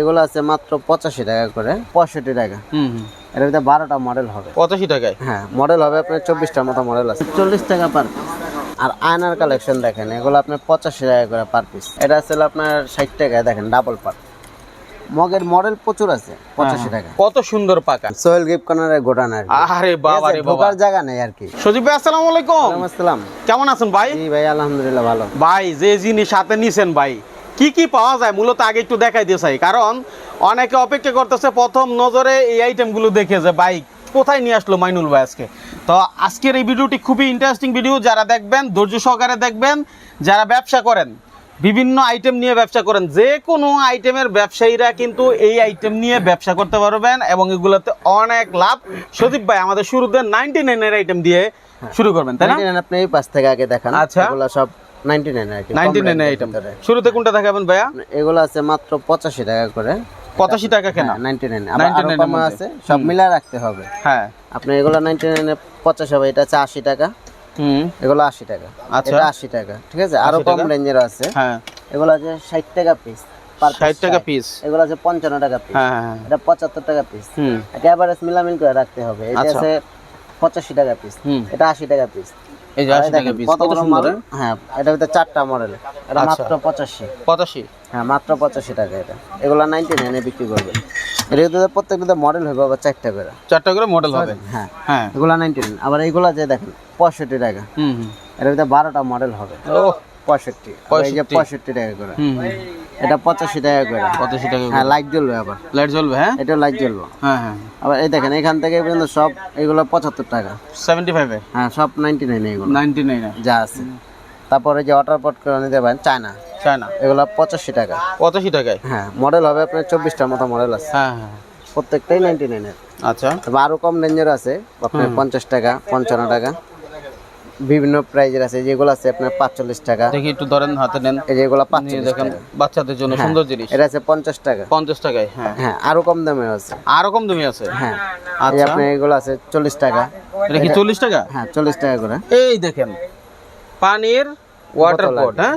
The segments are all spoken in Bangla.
এগুলো আছে মাত্র পঁচাশি টাকা করে পঁয়ষট্টি টাকা। ভিতরে বারোটা মডেল হবে। পঁচাশি টাকায়? হ্যাঁ মডেল হবে আপনার চব্বিশটার মতো মডেল আছে। চল্লিশ টাকা পার আর আয়নার কালেকশন দেখেন এগুলো আপনার পঁচাশি টাকা করে পার পিস এটা আছে আপনার ষাট টাকায় দেখেন ডাবল পার মগের মডেল প্রচুর আছে পঁচাশি টাকা। কত সুন্দর পাকা। সোহেল গিফট কর্নারের গোডান আর বাবা রে বাবা। ঢোকার জায়গা নেই আর কি। সজীব ভাই আসসালামু আলাইকুম। আসসালাম। কেমন আছেন ভাই? ভাই আলহামদুলিল্লাহ ভালো। ভাই যে জিনিস হাতে নিছেন ভাই কি কি পাওয়া যায় মূলত আগে একটু দেখাই দিয়ে চাই। কারণ অনেকে অপেক্ষা করতেছে প্রথম নজরে এই আইটেমগুলো দেখে যে বাইক কোথায় নিয়ে আসলো মাইনুল ভাই আজকে? তো আজকের এই ভিডিওটি খুবই ইন্টারেস্টিং ভিডিও যারা দেখবেন ধৈর্য সহকারে দেখবেন। যারা ব্যবসা করেন বিভিন্ন আইটেম নিয়ে ব্যবসা করেন যে কোনো আইটেমের ব্যবসায়ীরা কিন্তু এই আইটেম নিয়ে ব্যবসা করতে পারবেন এবং এগুলোতে অনেক লাভ। সদীপ ভাই আমাদের শুরুতে নাইনটি নাইনের আইটেম দিয়ে শুরু করবেন তাই না? আপনি পাশ থেকে আগে দেখান। আচ্ছা। সব 99 আর কি নাইনটি কম নাইনের range এর আইটেম ভিতরে। শুরুতে কোনটা দেখাবেন ভাইয়া? এগুলো আছে মাত্র পঁচাশি টাকা করে। পঁচাশি টাকা কেনা? নাইনটি নাইন আবার আরও 99 এর কম আছে সব মিলা রাখতে হবে। হ্যাঁ। আপনার এগুলো নাইনটি নাইনে পঞ্চাশ হবে এটা আছে আশি টাকা। হুম। এগুলো আশি টাকা। আচ্ছা। আশি টাকা ঠিক আছে? আরও কম রেঞ্জের আছে। হ্যাঁ। এগুলো আছে ষাট টাকা পিস ষাট টাকা পিস এগুলো আছে পঞ্চান্ন টাকা পিস হ্যাঁ হ্যাঁ হ্যাঁ। এটা পঁচাত্তর টাকা পিস এটা এভারেজ মিলামিল করে রাখতে হবে। এটা আচ্ছা। আছে পঁচাশি টাকা পিস এটা আশি টাকা পিস এই যে আশি টাকা পিস কত কত সুন্দর হ্যাঁ? এটা ভিতরে চারটা মডেল এটা আচ্ছা। মাত্র পঁচাশি। পঁচাশি? হ্যাঁ মাত্র পঁচাশি টাকা এটা। এগুলো নাইনটি এ বিক্রি করবে এটা প্রত্যেকটা মডেল হবে আবার চারটা করে। চারটা করে মডেল হবে। হ্যাঁ। হ্যাঁ। এগুলা নাইনটি নাইন আবার এইগুলা যে দেখেন পঁয়ষট্টি টাকা। হুম হুম। এর ভিতরে বারোটা মডেল হবে। পঁয়ষট্টি। আবার এই যে 65 পঁয়ষট্টি টাকা করে। এটা পঁচাশি টাকা করে। পঁচাশি টাকা হ্যাঁ লাইট জ্বলবে আবার। লাইট জ্বলবে হ্যাঁ? এটাও লাইট জ্বলবে। হ্যাঁ হ্যাঁ। আবার এই দেখেন এখান থেকে পর্যন্ত সব এগুলো পঁচাত্তর টাকা। সেভেন্টি ফাইভে হ্যাঁ সব নাইনটি নাইন এগুলো। নাইনটি নাইন যা আছে। তারপরে যে ওয়াটার পট করে নিতে পারেন চায়না চায়না এগুলো পঁচাশি টাকা। পঁচাশি টাকায়? হ্যাঁ মডেল হবে আপনার চব্বিশটার মতো মডেল আছে। হ্যাঁ হ্যাঁ। প্রত্যেকটাই নাইনটি নাইনের আচ্ছা। তবে আরও কম রেঞ্জের আছে। আপনার পঞ্চাশ টাকা পঞ্চান্ন টাকা। বিভিন্ন প্রাইজের আছে যেগুলো আছে আপনার পাঁচচল্লিশ টাকা। দেখি একটু ধরেন হাতে নেন। যেগুলো পাঁচচল্লিশ দেখেন বাচ্চাদের জন্য সুন্দর জিনিস। এটা আছে পঞ্চাশ টাকা। পঞ্চাশ টাকায় হ্যাঁ। হ্যাঁ আরও কম দামে আছে। আরও কম দামে আছে? হ্যাঁ এই আচ্ছা। আপনার এগুলো আছে চল্লিশ টাকা। এটা কি চল্লিশ টাকা? হ্যাঁ চল্লিশ টাকা করে। এই দেখেন পানির ওয়াটার পট হ্যাঁ?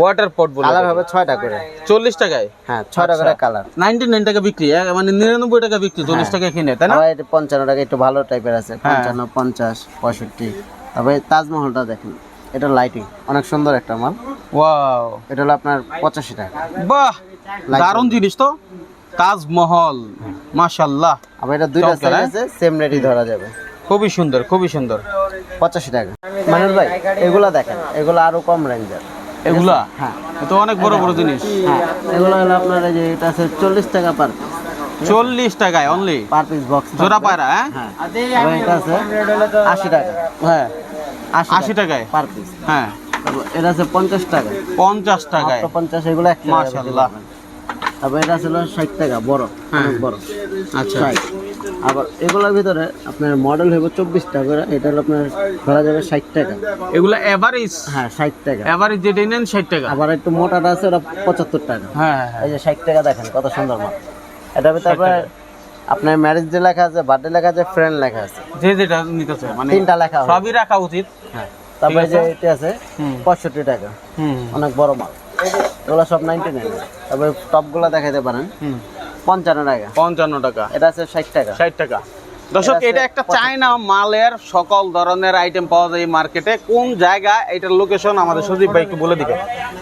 ওয়াটার পট বলে কালার হবে ছয়টা করে। চল্লিশ টাকায়? হ্যাঁ ছয়টা করে কালার নাইনটি নাইন টাকা বিক্রি মানে নিরানব্বই টাকা বিক্রি চল্লিশ টাকা কিনে তাই না? আবার এটা পঞ্চান্ন টাকা একটু ভালো টাইপের আছে পঞ্চান্ন পঞ্চাশ পঁয়ষট্টি। তারপরে তাজমহলটা দেখেন এটা লাইটিং অনেক সুন্দর একটা মাল। ওয়াও এটা হলো আপনার পঁচাশি টাকা। বাহ! দারুণ জিনিস তো। তাজমহল মাশাল্লাহ আবার এটা দুইটা সাইজ হ্যাঁ? আছে সেম রেটই ধরা যাবে। খুবই সুন্দর খুবই সুন্দর। পঁচাশি টাকা। মানুষ ভাই এগুলা দেখেন এগুলো আরও কম রেঞ্জের এগুলা? হ্যাঁ। তো অনেক বড় বড় জিনিস। হ্যাঁ এগুলো হলো আপনার এই যে এটা আছে চল্লিশ টাকা পার চল্লিশ টাকায় অনলি পার পিস বক্স জোড়া পায়রা হ্যাঁ? হ্যাঁ। এটা আছে আশি টাকা। হ্যাঁ। আশি টাকায়? পার পিস হ্যাঁ। এটা আছে পঞ্চাশ টাকা। পঞ্চাশ টাকায়? পঞ্চাশ এগুলো এক মাশাআল্লাহ। তারপর এটা ছিল ষাট টাকা বড়। অনেক বড়। আচ্ছা। আবার এগুলোর ভিতরে আপনার মডেল হবে চব্বিশ টাকা করে এটা হলো আপনার ধরা যাবে ষাট টাকা। এগুলো এভারেজ হ্যাঁ ষাট টাকা। এভারেজ যেটা নেন ষাট টাকা। আবার একটু মোটাটা আছে ওটা পঁচাত্তর টাকা। হ্যাঁ হ্যাঁ। এই যে ষাট টাকা দেখেন কত সুন্দর মাল। এটা ভিতরে আপনার ম্যারেজ ডে লেখা আছে বার্থডে লেখা আছে ফ্রেন্ড লেখা আছে। যে যেটা নিতেছে মানে তিনটা লেখা সবই রাখা উচিত। হ্যাঁ। তারপরে যে এটা আছে পঁয়ষট্টি টাকা। হুম। অনেক বড় মাল। এগুলো সব নাইনটি নাইন তারপরে টপগুলো দেখাতে পারেন। হুম। পঞ্চান্ন টাকা। পঞ্চান্ন টাকা। এটা আছে ষাট টাকা। ষাট টাকা। দর্শক এটা একটা চায়না মালের সকল ধরনের আইটেম পাওয়া যায় মার্কেটে কোন জায়গা এটার লোকেশন আমাদের সজীব ভাই একটু বলে দিবে।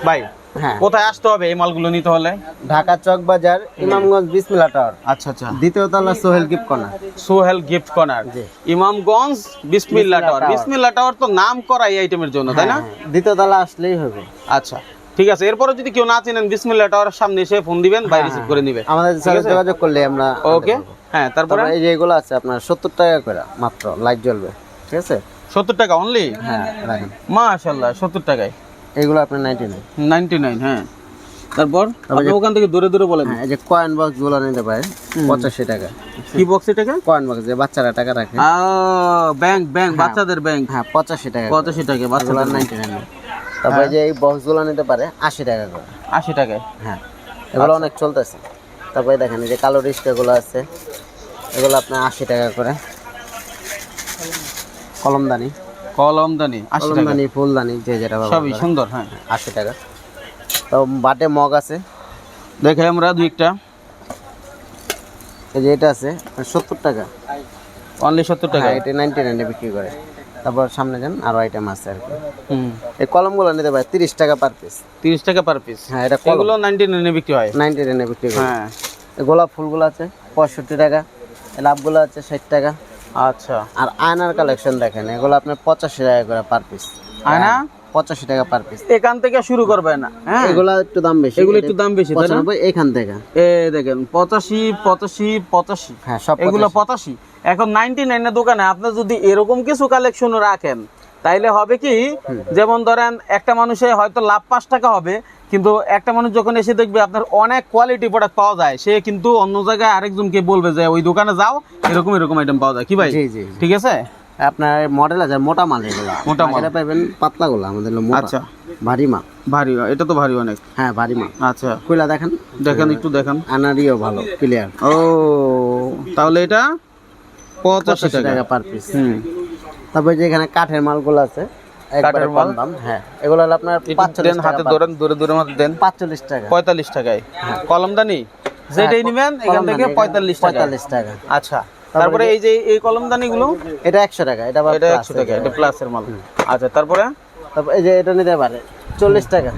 ভাই হ্যাঁ। কোথায় আসতে হবে এই মালগুলো নিতে হলে? ঢাকা চক বাজার ইমামগঞ্জ বিসমিল্লা টাওয়ার আচ্ছা আচ্ছা। দ্বিতীয় তলা Sohel gift corner Sohel gift corner জি। ইমামগঞ্জ বিসমিল্লা টাওয়ার। বিসমিল্লা টাওয়ার তো নাম করা এই আইটেমের জন্য তাই না? হ্যাঁ, দ্বিতীয় তলা আসলেই হবে। আচ্ছা। ঠিক আছে এরপরে যদি কেউ না চিনেন বিসমিল্লা টাওয়ারের সামনে এসে ফোন দিবেন ভাই রিসিভ করে নিবে। আমাদের সাথে যোগাযোগ করলে আমরা ওকে হ্যাঁ তারপরে? এই যে এগুলো আছে আপনার সত্তর টাকা করে মাত্র লাইট জ্বলবে। ঠিক আছে? সত্তর টাকা অনলি হ্যাঁ রাখেন মাশাল্লাহ সত্তর টাকায়। এগুলো আপনার নাইনটি নাইন নাইনটি নাইন হ্যাঁ তারপর আপনি ওখান থেকে দূরে দূরে বলেন। হ্যাঁ এই যে কয়েন বক্সগুলো নিতে পারেন পঁচাশি টাকা। কি বক্স টাকা কয়েন বক্স যে বাচ্চারা টাকা রাখে। ব্যাংক ব্যাংক বাচ্চাদের ব্যাংক হ্যাঁ পঁচাশি টাকা পঁচাশি টাকা বাচ্চাদের নাইনটি নাইন তারপরে যে এই বক্সগুলো নিতে পারে আশি টাকা করে। আশি টাকায়? হ্যাঁ এগুলো অনেক চলতেছে। তারপরে দেখেন যে কালো রিস্কাগুলো আছে এগুলো আপনার আশি টাকা করে। কলমদানি। কলমদানি কলমদানি ফুলদানি যে যেটা সবই সুন্দর হ্যাঁ। আশি টাকা। তো বাটে মগ আছে। দেখে আমরা দুই একটা। এই যে এটা আছে সত্তর টাকা। অনলি সত্তর টাকা। হ্যাঁ এটা নাইনটি নাইনে বিক্রি করে। তারপর সামনে যান আরও আইটেম আছে আর কি। এই কলমগুলো নিতে পারে তিরিশ টাকা পার পিস তিরিশ টাকা পার পিস হ্যাঁ এটা কলম। এগুলো নাইনটি নাইনে বিক্রি হয়? নাইনটি নাইনে বিক্রি করে। হ্যাঁ। এই গোলাপ ফুলগুলো আছে পঁয়ষট্টি টাকা। লাভগুলো আছে ষাট টাকা। আচ্ছা। আর আয়নার কালেকশন দেখেন এগুলো আপনার পঁচাশি টাকা করে পার পিস আয়না? পঁচাশি টাকা পার পিস এখান থেকে শুরু করবে না হ্যাঁ। এগুলো একটু দাম বেশি। এগুলো একটু দাম বেশি এখান থেকে। এ দেখেন পঁচাশি পঁচাশি পঁচাশি। হ্যাঁ সব এগুলো পঁচাশি? এখন নাইনটি নাইনের দোকানে আপনি যদি এরকম কিছু কালেকশন রাখেন তাইলে হবে কি? যেমন ধরেন একটা মানুষে হয়তো লাভ পাঁচ টাকা হবে কিন্তু একটা মানুষ যখন এসে দেখবে আপনার অনেক কোয়ালিটি প্রোডাক্ট পাওয়া যায় সে কিন্তু অন্য জায়গায় আরেকজনকে বলবে যে ওই দোকানে যাও এরকম এরকম আইটেম পাওয়া যায়। কি ভাই? ঠিক আছে? আপনার মডেল আছে মোটা মাল এগুলো। মোটা মাল। পাবেন পাতলা গুলো আমাদের আচ্ছা। ভারী মাল। ভারী এটা তো ভারী অনেক। হ্যাঁ ভারী মাল। আচ্ছা। কইলা দেখেন। দেখেন একটু দেখেন। আনারিও ভালো ক্লিয়ার ও তাহলে এটা পঁচাশি টাকা। পার পিস তারপরে যে এখানে কাঠের মালগুলো আছে কাঠের মাল? দাম হ্যাঁ। এগুলো হলো আপনার দেন হাতে ধরেন দূরে দূরে মতো দেন। পাঁচচল্লিশ টাকা। পঁয়তাল্লিশ টাকায়। কলমদানি যেটাই নিবেন এখান থেকে পঁয়তাল্লিশ টাকা। পঁয়তাল্লিশ টাকা। আচ্ছা। তারপরে এই যে এই কলমদানি গুলো এটা একশো টাকা এটা এটা একশো টাকা। এটা প্লাসের মাল। আচ্ছা তারপরে? তারপর এই যে এটা নিতে পারে চল্লিশ টাকা।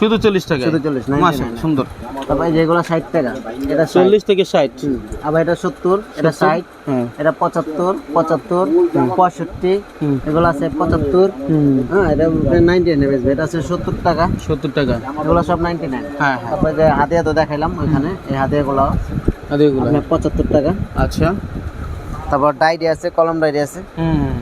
শুধু চল্লিশ টাকা শুধু 40, 99 মাসে সুন্দর। তারপর এই যে ষাট টাকা এটা চল্লিশ থেকে ষাট। আবার এটা সত্তর এটা ষাট হ্যাঁ। এটা পঁচাত্তর পঁচাত্তর পঁয়ষট্টি। এগুলো আছে পঁচাত্তর। হ্যাঁ এটা নাইনটি নাইন বেচবে এটা আছে সত্তর টাকা। সত্তর টাকা। এগুলো সব নাইনটি নাইন। হ্যাঁ হ্যাঁ। তারপরে যে হাতিয়া তো দেখাইলাম ওইখানে এই হাতিয়াগুলো এগুলো পঁচাত্তর টাকা। আচ্ছা। তারপর ডায়েরি আছে কলম ডায়েরি আছে। হুম।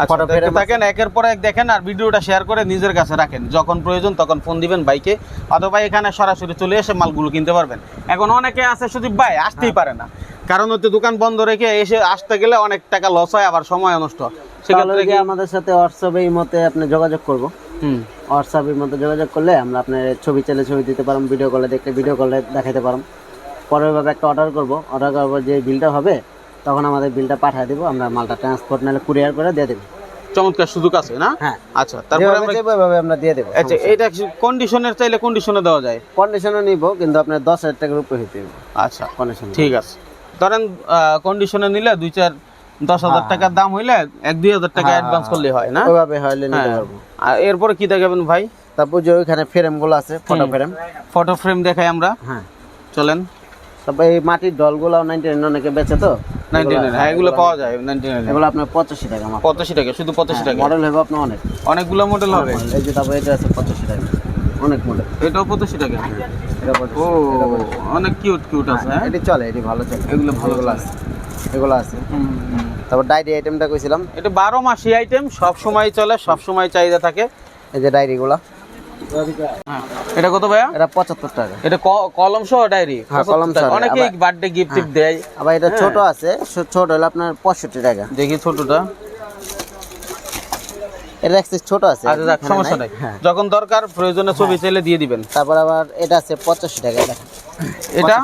আচ্ছা Photo থাকেন একের পর এক দেখেন আর ভিডিওটা শেয়ার করে নিজের কাছে রাখেন। যখন প্রয়োজন তখন ফোন দিবেন বাইকে অথবা এখানে সরাসরি চলে এসে মালগুলো কিনতে পারবেন। এখন অনেকে আছে সুদীপ ভাই আসতেই পারে না। কারণ হচ্ছে দোকান বন্ধ রেখে এসে আসতে গেলে অনেক টাকা লস হয় আবার সময় নষ্ট। সেক্ষেত্রে আমাদের সাথে হোয়াটসঅ্যাপে এই মতে আপনি যোগাযোগ করব। হুম। হোয়াটসঅ্যাপের মধ্যে যোগাযোগ করলে আমরা আপনার ছবি চাইলে ছবি দিতে পারব ভিডিও কলে দেখলে ভিডিও কলে দেখাতে পারব। পরের ভাবে একটা অর্ডার করব। অর্ডার করব যে বিলটা হবে তখন আমাদের বিলটা পাঠিয়ে দেবো আমরা মালটা ট্রান্সপোর্ট নাহলে কুরিয়ার করে দিয়ে দেবো। চমৎকার সুযোগ আছে না? হ্যাঁ। আচ্ছা তারপরে আমরা যেভাবে আমরা দিয়ে দেবো আচ্ছা এটা কন্ডিশনের চাইলে কন্ডিশনে দেওয়া যায়? কন্ডিশনও নিব কিন্তু আপনার দশ হাজার টাকার উপরে হইতে হবে। আচ্ছা কন্ডিশন ঠিক আছে। ধরেন কন্ডিশনে নিলে দুই চার দশ হাজার টাকার দাম হইলে এক দুই হাজার টাকা হ্যাঁ, অ্যাডভান্স হ্যাঁ, করলে হয় না? ওইভাবে হইলে নিতে হ্যাঁ। পারব। আর এরপরে কি দেখাবেন ভাই? তারপর যে ওইখানে ফ্রেমগুলো আছে ফটো ফ্রেম ফটো ফ্রেম দেখাই আমরা। হ্যাঁ। চলেন। তারপর এই মাটির ডলগুলো নাইনটি নাইন অনেকে বেচে তো? নাইন হ্যাঁ এগুলো পাওয়া যায় নাইনটি নাইন এগুলো আপনার পঁচাশি টাকা মাত্র। পঁচাশি টাকা শুধু পঁচাশি টাকা? মডেল হবে আপনার অনেক। অনেকগুলো মডেল হবে? এই যে তারপর এটা আছে পঁচাশি টাকা। অনেক মডেল এটাও পঁচাশি টাকা? এটা ও অনেক কিউট কিউট আছে হ্যাঁ? এটি চলে এটি ভালো চলে। এগুলো ভালো আছে। এগুলো আছে। তারপর ডায়েরি আইটেমটা কইছিলাম। এটা বারো মাসি আইটেম সব সময় চলে সব সময় চাহিদা থাকে। এই যে ডায়েরিগুলো। হ্যাঁ এটা কত ভাইয়া? এটা পঁচাত্তর টাকা। এটা কলম সহ ডায়েরি? হ্যাঁ, কলম সহ, অনেকে বার্থডে গিফট দেয়। আবার এটা হ্যাঁ। ছোট আছে ছোট হলো আপনার পঁয়ষট্টি টাকা। দেখি ছোটটা। এটা অ্যাক্সেস ছোট আছে আচ্ছা সমস্যা নাই। হ্যাঁ। যখন দরকার প্রয়োজনে ছবি চাইলে দিয়ে দিবেন। তারপর আবার এটা আছে পঁচাশি টাকা দেখেন এটা?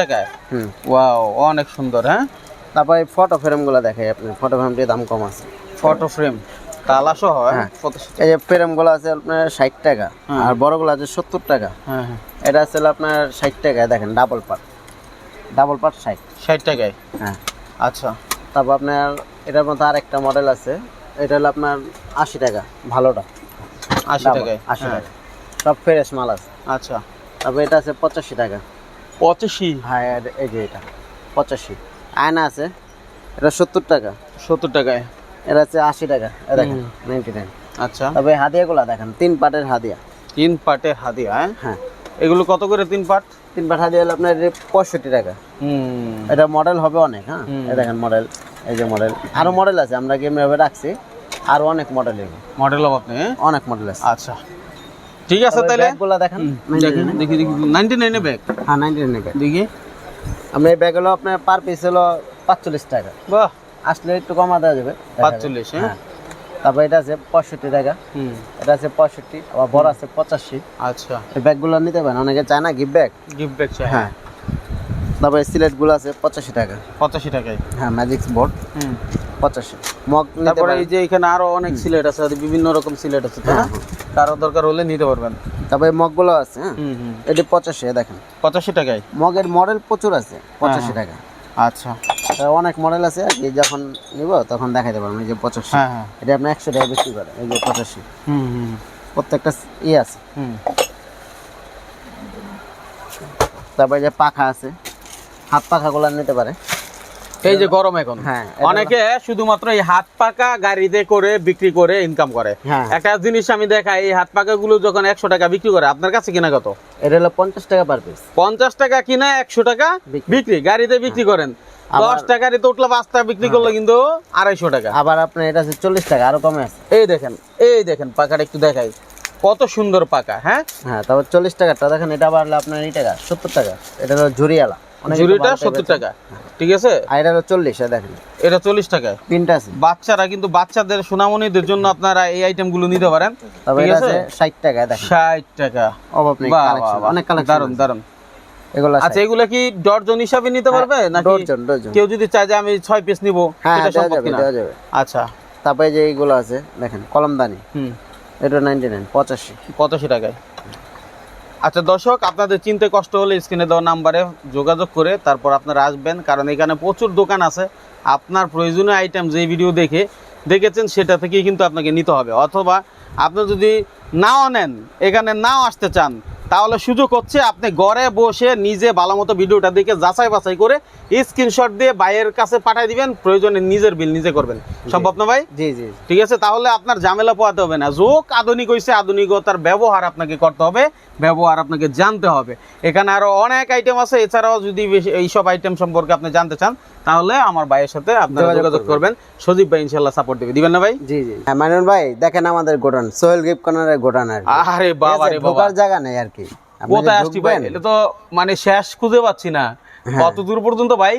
টাকায়? হুম। ওয়াও অনেক সুন্দর হ্যাঁ? তারপর এই ফটো ফ্রেমগুলো দেখাই আপনি ফটো ফ্রেমটির দাম কম আছে। ফটো ফ্রেম তালা সহ হ্যাঁ। হ্যাঁ। এই যে ফ্রেমগুলো আছে আপনার ষাট টাকা হ্যাঁ। আর বড়গুলো আছে সত্তর টাকা। হ্যাঁ হ্যাঁ। এটা আছে আপনার ষাট টাকায় দেখেন ডাবল পার্ট ডাবল পার্ট ষাট। ষাট টাকায়? হ্যাঁ। আচ্ছা। তারপর আপনার এটার মধ্যে আরেকটা মডেল আছে এটা হলো আপনার আশি টাকা ভালোটা। আশি টাকায় আশি। টাকা। সব ফ্রেশ মাল আছে। আচ্ছা। তারপর এটা আছে পঁচাশি টাকা। পঁচাশি? হ্যাঁ এই যে এটা পঁচাশি। আয়না আছে এটা সত্তর টাকা। সত্তর টাকায়। এটা আছে আশি টাকা। দেখেন। নাইনটি নাইন আচ্ছা। তবে হাদিয়াগুলো দেখেন তিন পাটের হাদিয়া। তিন পাটের হাদিয়া হ্যাঁ? হ্যাঁ। এগুলো কত করে তিন পাট? তিন পাট হাদিয়া হলো আপনার পঁয়ষট্টি টাকা। হুম। এটা মডেল হবে অনেক হ্যাঁ? দেখেন মডেল এই যে মডেল আরও মডেল আছে আমরা কি এমনিভাবে রাখছি? আরও অনেক মডেল এগুলো। মডেল অফ আপনি হ্যাঁ? অনেক মডেল আছে। আচ্ছা। ঠিক আছে তাহলে ব্যাগগুলো দেখেন দেখেন দেখি দেখি। নাইনটি নাইনে ব্যাগ হ্যাঁ নাইনটি নাইন ব্যাগ দেখি। আমরা এই ব্যাগ হলো আপনার পার পিস হলো পাঁচচল্লিশ টাকা। বাহ! আসলে একটু কমা দেওয়া যাবে পাঁচচল্লিশ হ্যাঁ? হ্যাঁ। তারপর এটা আছে পঁয়ষট্টি টাকা। হুম। এটা আছে পঁয়ষট্টি আবার বড় আছে পঁচাশি। আচ্ছা। এই ব্যাগগুলো নিতে পারেন অনেকে চায় না গিফট ব্যাগ গিফট ব্যাগ চাই হ্যাঁ। তারপরে সিলেটগুলো আছে পঁচাশি টাকা। পঁচাশি টাকায়। হ্যাঁ ম্যাজিক্স বোর্ড হুম। পঁচাশি। মগ তারপরে এই যে এখানে আরও অনেক সিলেট আছে বিভিন্ন রকম সিলেট আছে তাই না? কারও দরকার হলে নিতে পারবেন। তারপরে মগগুলো আছে হ্যাঁ? এটি পঁচাশি দেখেন। পঁচাশি টাকায়? মগের মডেল প্রচুর আছে পঁচাশি টাকা। আচ্ছা। অনেক মডেল আছে আর কি যখন নিব তখন দেখাতে পারব এই যে পঁচাশি। হ্যাঁ হ্যাঁ। এটা আপনি একশো টাকা বিক্রি করে এই যে পঁচাশি। হুম হুম। প্রত্যেকটা ইয়ে আছে। তারপরে যে পাখা আছে হাত পাখাগুলো নিতে পারে। এই যে গরম এখন। হ্যাঁ, অনেকে শুধুমাত্র এই হাত পাকা গাড়িতে করে বিক্রি করে ইনকাম করে। একটা জিনিস আমি দেখাই এই হাত পাকা গুলো যখন একশো টাকা বিক্রি করে আপনার কাছে কিনা কত? এটা হলো পঞ্চাশ টাকা পার পিস পঞ্চাশ টাকা কিনা একশো টাকা বিক্রি। গাড়িতে বিক্রি করেন। দশ টাকার বিক্রি করলে কিন্তু আড়াইশো টাকা। আবার আপনার এটা আছে চল্লিশ টাকা আরও কমে আছে। এই দেখেন এই দেখেন পাকাটা একটু দেখাই। কত সুন্দর পাকা হ্যাঁ? হ্যাঁ তারপর চল্লিশ টাকাটা দেখেন এটা হলো আপনার এই টাকা সত্তর টাকা। এটা হলো ঝুরিয়ালা ঝুড়িটা সত্তর টাকা। ঠিক আছে? আর এটা হলো চল্লিশ দেখেন। এটা চল্লিশ টাকা তিনটা আছে। বাচ্চারা কিন্তু বাচ্চাদের সোনামণিদের জন্য আপনারা এই আইটেমগুলো নিতে পারেন। ঠিক আছে? ষাট টাকা দেখেন। ষাট টাকা। অভাব নেই। অনেক কালেকশন দারুণ দারুণ এগুলো আচ্ছা এগুলা কি ডর্জন হিসাবে নিতে পারবে? নাকি ডজন ডজন কেউ যদি চায় যে আমি ছয় পিস নিব হ্যাঁ সেটা সম্ভব কিনা? দেওয়া যাবে। আচ্ছা। তারপরে যে এইগুলো আছে দেখেন কলমদানি হুম। এটা নাইনটি নাইন পঁচাশি। পঁচাশি টাকায়। আচ্ছা দর্শক আপনাদের চিনতে কষ্ট হলে স্ক্রিনে দেওয়া নাম্বারে যোগাযোগ করে তারপর আপনারা আসবেন কারণ এখানে প্রচুর দোকান আছে। আপনার প্রয়োজনীয় আইটেম যে ভিডিও দেখে দেখেছেন সেটা থেকেই কিন্তু আপনাকে নিতে হবে। অথবা আপনি যদি নাও নেন এখানে নাও আসতে চান তাহলে সুযোগ হচ্ছে আপনি ঘরে বসে নিজে ভালো মতো ভিডিওটা দেখে যাচাই বাছাই করে স্ক্রিনশট দিয়ে বাইয়ের কাছে পাঠিয়ে দিবেন। প্রয়োজনে নিজের বিল নিজে করবেন। সম্ভব না ভাই? জি জি ঠিক আছে তাহলে আপনার ঝামেলা পোয়াতে হবে না। যোগ আধুনিক হয়েছে আধুনিকতার ব্যবহার আপনাকে করতে হবে ব্যবহার আপনাকে জানতে হবে। এখানে আরও অনেক আইটেম আছে এছাড়াও যদি এইসব আইটেম সম্পর্কে আপনি জানতে চান তাহলে আমার ভাইয়ের সাথে আপনারা যোগাযোগ করবেন। সজীব ভাই ইনশাল্লাহ সাপোর্ট দেবে। দিবেন না ভাই? জি জি। হ্যাঁ মাইনুল ভাই দেখেন আমাদের গোডাউন সোহেল গিফট কর্নারের গোডাউন আর আরে বাবা রে বাবা। জায়গা নেই আর কি। কোথায় আসছি ভাই? এটা তো মানে শেষ খুঁজে পাচ্ছি না। হ্যাঁ। কত দূর পর্যন্ত ভাই?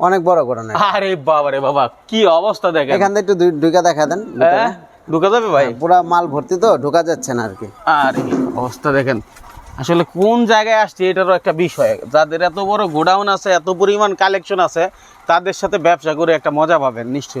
অনেক বড় ঘটনা আরে বাবা রে বাবা কি অবস্থা দেখেন। এখান থেকে একটু ঢুকে দেখা দেন হ্যাঁ? ঢুকা যাবে ভাই? পুরা মাল ভর্তি তো ঢুকা যাচ্ছে না আর কি। আরে অবস্থা দেখেন। আসলে কোন জায়গায় আসছে এটারও একটা বিষয়। যাদের এত বড় গোডাউন আছে এত পরিমাণ কালেকশন আছে তাদের সাথে ব্যবসা করে একটা মজা পাবেন নিশ্চয়ই।